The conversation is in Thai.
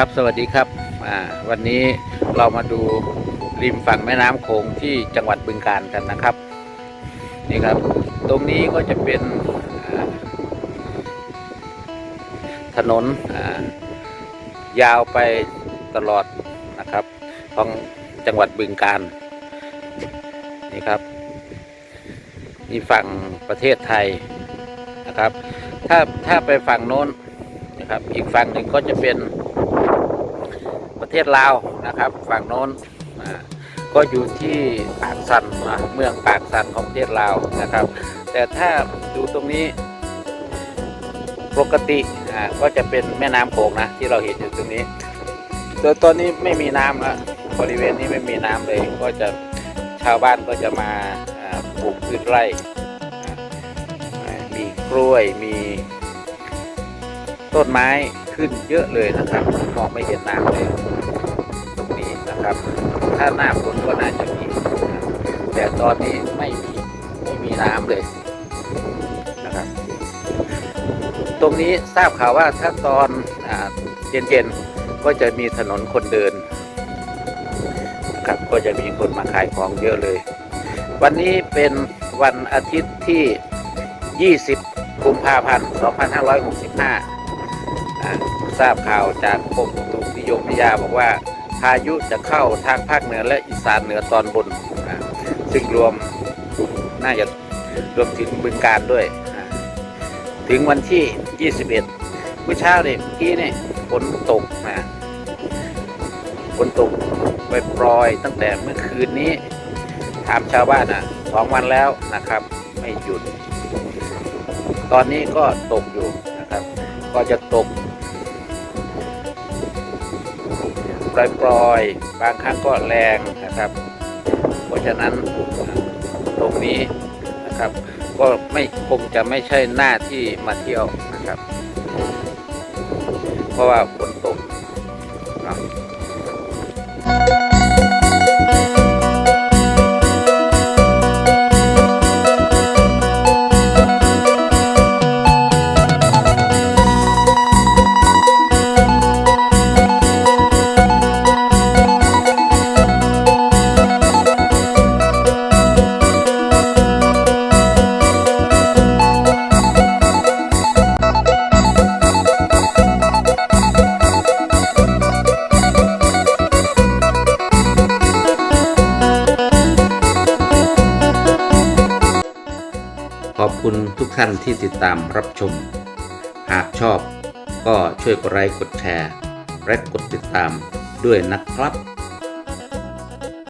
ครับสวัสดีครับวันนี้เรามาดูริมฝั่งแม่น้ำโขงที่จังหวัดบึงกาฬกันนะครับนี่ครับ ตรงนี้ก็จะเป็นถนนยาวไปตลอดนะครับของจังหวัดบึงกาฬนี่ครับนี่ฝั่งประเทศไทยนะครับ ถ้าถ้าไปฝั่งโน้นนะครับ อีกฝั่งหนึ่งก็จะเป็น ประเทศลาวนะครับ ฝั่งโน้นก็อยู่ที่ปากสันนะเมืองปากสันของประเทศลาวนะครับ แต่ถ้าดูตรงนี้ปกติก็จะเป็นแม่น้ำโขงนะที่เราเห็นอยู่ตรงนี้แต่ตอนนี้ไม่มีน้ำละบริเวณนี้ไม่มีน้ำเลย ก็จะชาวบ้านก็จะมาปลูกพืชไร่ มีกล้วย มีต้นไม้ขึ้นเยอะเลยนะครับมองไม่เห็นน้ำเลย ครับ ถ้าหน้าฝนก็น่าจะมีแต่ตอนนี้ไม่มีไม่มีน้ำเลยนะครับ ตรงนี้ทราบข่าวว่าถ้าตอนเย็นๆก็จะมีถนนคนเดินนะครับก็จะมีคนมาขายของเยอะเลย วันนี้เป็นวันอาทิตย์ที่ 20 กุมภาพันธ์ 2565 ทราบข่าวจากกรมอุตุนิยมวิทยาบอกว่าายุจะเข้าทางภาคเหนือและอีสานเหนือตอนบน ซึ่งรวมน่าจะรวมถึงบึงการด้วย ถึงวันที่ 21เมื่อเช้าเนี่ยเมื่อกี้เนี่ยฝนตกนะฝนตกไปปรอยตั้งแต่เมื่อคืนนี้ถามชาวบ้านอะสองวันแล้วนะครับ ไม่หยุด ตอนนี้ก็ตกอยู่นะครับ ก็จะตก ปล่อยๆ บางครั้งก็แรงนะครับ เพราะฉะนั้นตรงนี้นะครับ ก็ไม่คงจะไม่ใช่หน้าที่มาเที่ยวนะครับ เพราะว่าฝนตกเนาะ อบคุณทุกท่านที่ติดตามรับชม หากชอบก็ช่วยกดไลค์กดแชร์ และกดติดตามด้วยนะครับ